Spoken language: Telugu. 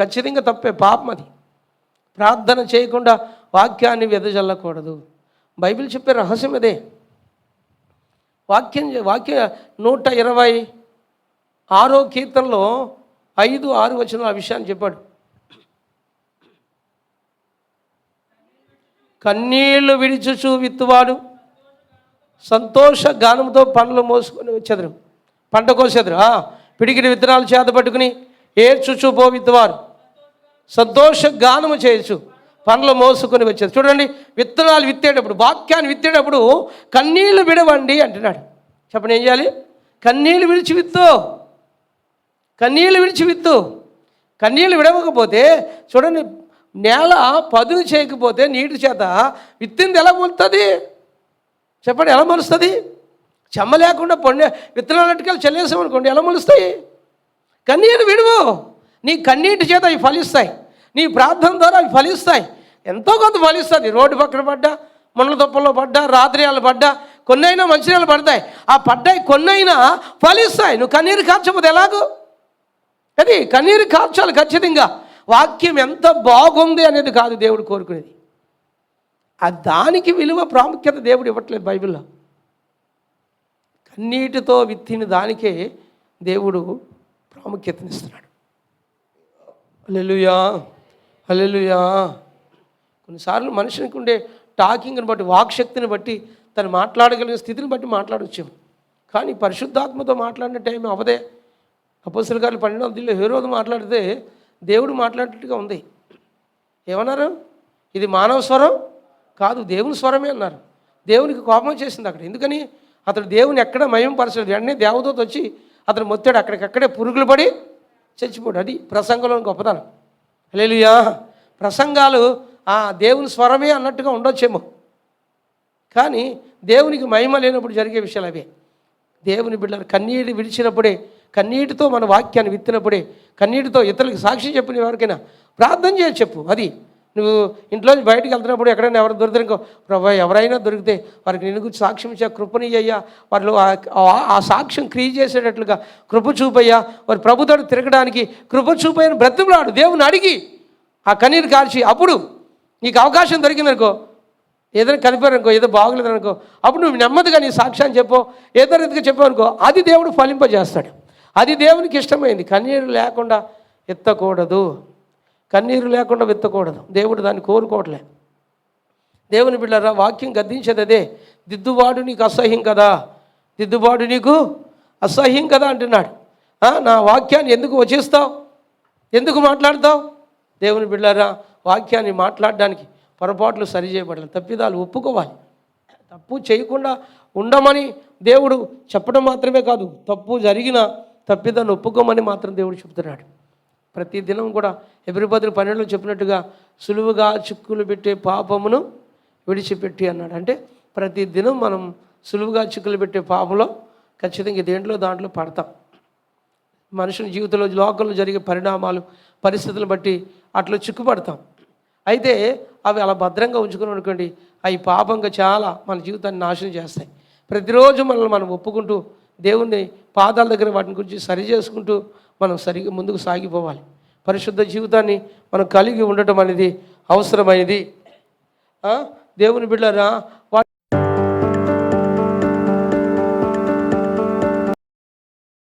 ఖచ్చితంగా తప్పే పాపం అది. ప్రార్థన చేయకుండా వాక్యాన్ని వెదజల్లకూడదు. బైబిల్ చెప్పే రహస్యం అదే. వాక్యం వాక్య నూట ఇరవై ఆరో కీర్తనలో ఐదు ఆరు వచ్చిన ఆ విషయాన్ని చెప్పాడు. కన్నీళ్ళు విడిచుచు విత్తువాడు సంతోష గానంతో పండ్లు మోసుకొని వచ్చేదరు. పంట కోసేదరు. పిడికిడి విత్తనాలు చేత పట్టుకుని ఏడ్చుచు పో విత్తువారు. సంతోష గానము చేయొచ్చు. పండ్లు మోసుకొని వచ్చేది. చూడండి విత్తనాలు విత్తేటప్పుడు వాక్యాన్ని విత్తేటప్పుడు కన్నీళ్ళు విడవండి అంటున్నాడు. చెప్పండి ఏం చేయాలి? కన్నీళ్ళు విడిచి విత్తు. కన్నీళ్ళు విడిచి విత్తు. కన్నీళ్ళు విడవకపోతే చూడండి నేల పదును చేయకపోతే నీటి చేత విత్తింది ఎలా మొలుతుంది చెప్పండి ఎలా మొలుస్తుంది? చెమ్మ లేకుండా పొండి విత్తనాలు అట్టుకెళ్ళి చల్లేసామనుకోండి ఎలా మొలుస్తాయి? కన్నీళ్ళు విడువు. నీ కన్నీటి చేత అవి ఫలిస్తాయి. నీ ప్రార్థన ద్వారా అవి ఫలిస్తాయి. ఎంతో కొంత ఫలిస్తుంది రోడ్డు పక్కన పడ్డా ముళ్ళ దుప్పల్లో పడ్డా రాత్రియాలు పడ్డా కొన్నైనా మంచినీళ్ళు పడతాయి. ఆ పడ్డాయి కొన్నైనా ఫలిస్తాయి. నువ్వు కన్నీరు కార్చకపోతే ఎలాగో? అది కన్నీరు కార్చాలి ఖచ్చితంగా. వాక్యం ఎంత బాగుంది అనేది కాదు దేవుడు కోరుకునేది. ఆ దానికి విలువ ప్రాముఖ్యత దేవుడు ఇవ్వట్లేదు బైబిల్లో. కన్నీటితో విత్తిన దానికే దేవుడు ప్రాముఖ్యతనిస్తున్నాడు. అల్లెలుయా అల్లెలుయా కొన్నిసార్లు మనుషునికి ఉండే టాకింగ్ని బట్టి వాక్శక్తిని బట్టి తను మాట్లాడగలిగిన స్థితిని బట్టి మాట్లాడొచ్చాము కానీ పరిశుద్ధాత్మతో మాట్లాడిన టైం అవదే. అపోసల గారు పన్నెండు దిల్లో ఏ మాట్లాడితే దేవుడు మాట్లాడినట్టుగా ఉంది. ఏమన్నారు? ఇది మానవ స్వరం కాదు దేవుని స్వరమే అన్నారు. దేవునికి కోపం చేసింది అక్కడ. ఎందుకని? అతడు దేవుని ఎక్కడ మయం పరచలేదు వెంటనే దేవదూత వచ్చి అతను మొత్తాడు అక్కడికక్కడే పురుగులు పడి చచ్చిపోడు. అది ప్రసంగంలోని గొప్పతనం. లేలుయా ప్రసంగాలు ఆ దేవుని స్వరమే అన్నట్టుగా ఉండొచ్చేమో. కానీ దేవునికి మహిమ లేనప్పుడు జరిగే విషయాలు అవే. దేవుని బిడ్డలు కన్నీటి విడిచినప్పుడే కన్నీటితో మన వాక్యాన్ని విత్తినప్పుడే కన్నీటితో ఇతరులకు సాక్షి చెప్పిన ఎవరికైనా ప్రార్థన చేసి చెప్పు. అది నువ్వు ఇంట్లో బయటకు వెళ్తున్నప్పుడు ఎక్కడైనా ఎవరు దొరికితే ప్రభా ఎవరైనా దొరికితే వారికి నిన్ను గురించి సాక్ష్యం ఇచ్చా కృపని అయ్యా వాళ్ళు ఆ- సాక్ష్యం క్రియ చేసేటట్లుగా కృప చూపయ్యా. వారి ప్రభుతో తిరగడానికి కృప చూపయ్యని బ్రతిమలాడు. దేవుని అడిగి ఆ కన్నీరు కాల్చి అప్పుడు నీకు అవకాశం దొరికిందనుకో ఏదైనా కలిపారనుకో ఏదో బాగలేదనుకో అప్పుడు నువ్వు నెమ్మదిగా నీ సాక్ష్యాన్ని చెప్పో ఏదో రీతిగా చెప్పావనుకో అది దేవుడు ఫలింపజేస్తాడు. అది దేవునికి ఇష్టమైంది. కన్నీరు లేకుండా ఎత్తకూడదు. కన్నీరు లేకుండా విత్తకూడదు. దేవుడు దాన్ని కోరుకోవట్లే. దేవుని బిళ్ళరా వాక్యం గద్దించేది అదే. దిద్దుబాటు నీకు అసహ్యం కదా. దిద్దుబాటు నీకు అసహ్యం కదా అంటున్నాడు. నా వాక్యాన్ని ఎందుకు వచిస్తావు? ఎందుకు మాట్లాడతావు? దేవుని బిళ్ళారా వాక్యాన్ని మాట్లాడడానికి పొరపాట్లు సరిచేయబడాలి తప్పిదాలు ఒప్పుకోవాలి. తప్పు చేయకుండా ఉండమని దేవుడు చెప్పడం మాత్రమే కాదు తప్పు జరిగిన తప్పిదాన్ని ఒప్పుకోమని మాత్రం దేవుడు చెప్తున్నాడు. ప్రతి దినం కూడా ఎబ్రిపదులు పన్నెండులో చెప్పినట్టుగా సులువుగా చిక్కులు పెట్టే పాపమును విడిచిపెట్టి అన్నాడు. అంటే ప్రతి దినం మనం సులువుగా చిక్కులు పెట్టే పాపంలో ఖచ్చితంగా దేంట్లో దాంట్లో పడతాం. మనుషుల జీవితంలో లోకంలో జరిగే పరిణామాలు పరిస్థితులను బట్టి అట్లా చిక్కుపడతాం. అయితే అవి అలా భద్రంగా ఉంచుకుని అనుకోండి అవి పాపంగా చాలా మన జీవితాన్ని నాశనం చేస్తాయి. ప్రతిరోజు మనల్ని మనం ఒప్పుకుంటూ దేవుణ్ణి పాదాల దగ్గర వాటిని గురించి సరి చేసుకుంటూ మనం సరిగా ముందుకు సాగిపోవాలి. పరిశుద్ధ జీవితాన్ని మనం కలిగి ఉండటం అనేది అవసరమైనది. దేవుని బిడ్డరా